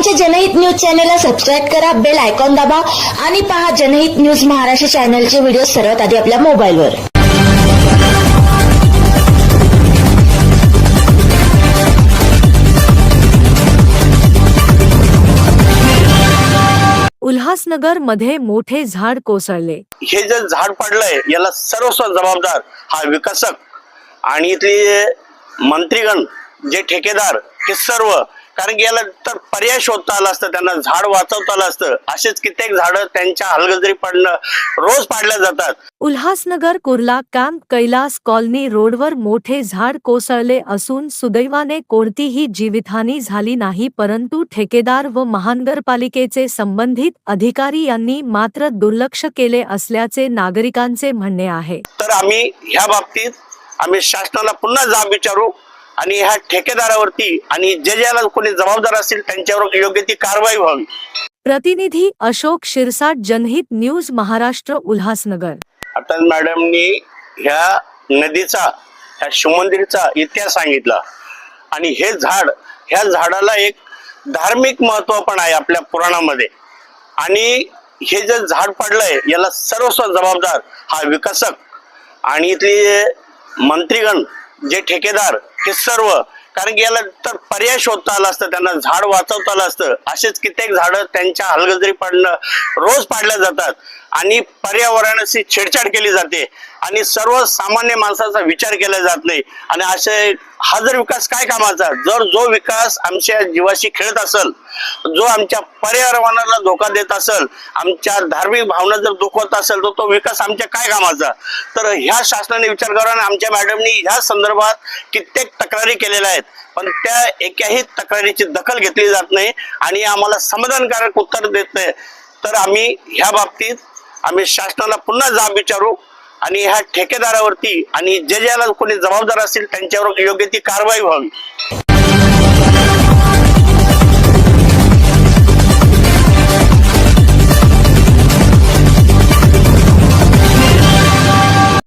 आमच्या जनहित न्यूज चॅनेलला सबस्क्राईब करा बेल आयकॉन दाबा आणि पहा जनहित न्यूज महाराष्ट्र चॅनलचे व्हिडिओ सर्वात आधी आपल्या मोबाईलवर. उल्हासनगरमध्ये मोठे झाड कोसळले. हे जे झाड पडलंय याला सर्वस्व जबाबदार हा विकासक आणि इथले मंत्रीगण जे ठेकेदार हे सर्व कारण की याला तर पर्याय शोधता आला असतं त्यांना झाड वाचवता आलं असतं. असेच कित्येक झाडं त्यांच्या हलगजरी पडणं रोज पाडल्या जातात. उल्हासनगर कुर्ला कॅम्प कैलास कॉलनी रोडवर मोठे झाड कोसळले असून सुदैवाने कोणतीही जीवितहानी झाली नाही परंतु ठेकेदार व महानगरपालिकेचे संबंधित अधिकारी यांनी मात्र दुर्लक्ष केले असल्याचे नागरिकांचे म्हणणे आहे. तर आम्ही ह्या बाबतीत आम्ही शासनाला पुन्हा जाब विचारू. आणि ह्या ठेकेदारावरती आणि जे ज्याला कोणी जबाबदार असतील त्यांच्यावर योग्य ती कारवाई व्हावी. प्रतिनिधी अशोक शिरसाट जनहित न्यूज महाराष्ट्र उल्हासनगर. आता मॅडमनी ह्या नदीचा ह्या शिवमंदिरचा इतिहास सांगितला. आणि हे झाड ह्या झाडाला एक धार्मिक महत्त्व पण आहे आपल्या पुराणामध्ये. आणि हे जे झाड पडलंय याला सर्वस्व जबाबदार हा विकासक. आणि इथले मंत्रीगण जे ठेकेदार हे सर्व. कारण की याला तर पर्याय शोधता आला असतं त्यांना झाड वाचवता आलं असतं. असेच कित्येक झाडं त्यांच्या हलगजरी पडणं रोज पाडल्या जातात. आणि पर्यावरणाशी छेडछाड केली जाते. आणि सर्व सामान्य माणसाचा विचार केला जात नाही. आणि असे हा जर विकास काय कामाचा? जर जो विकास आमच्या जीवाशी खेळत असेल जो आमच्या पर्यावरणाला धोका देत असेल आमच्या धार्मिक भावना जर दुखवत असेल तर तो विकास आमच्या काय कामाचा? तर ह्या शासनाने विचार करा आणि आमच्या मॅडमनी ह्या संदर्भात कित्येक तक्रारी केलेल्या आहेत. पण त्या एकाही तक्रारीची दखल घेतली जात नाही आणि आम्हाला समाधानकारक उत्तर देत नाही. तर आम्ही ह्या बाबतीत आम्ही शासनाला पुन्हा जाब विचारू. आणि ह्या ठेकेदारावरती आणि जे ज्याला कोणी जबाबदार असतील त्यांच्यावर योग्य ती कारवाई व्हावी.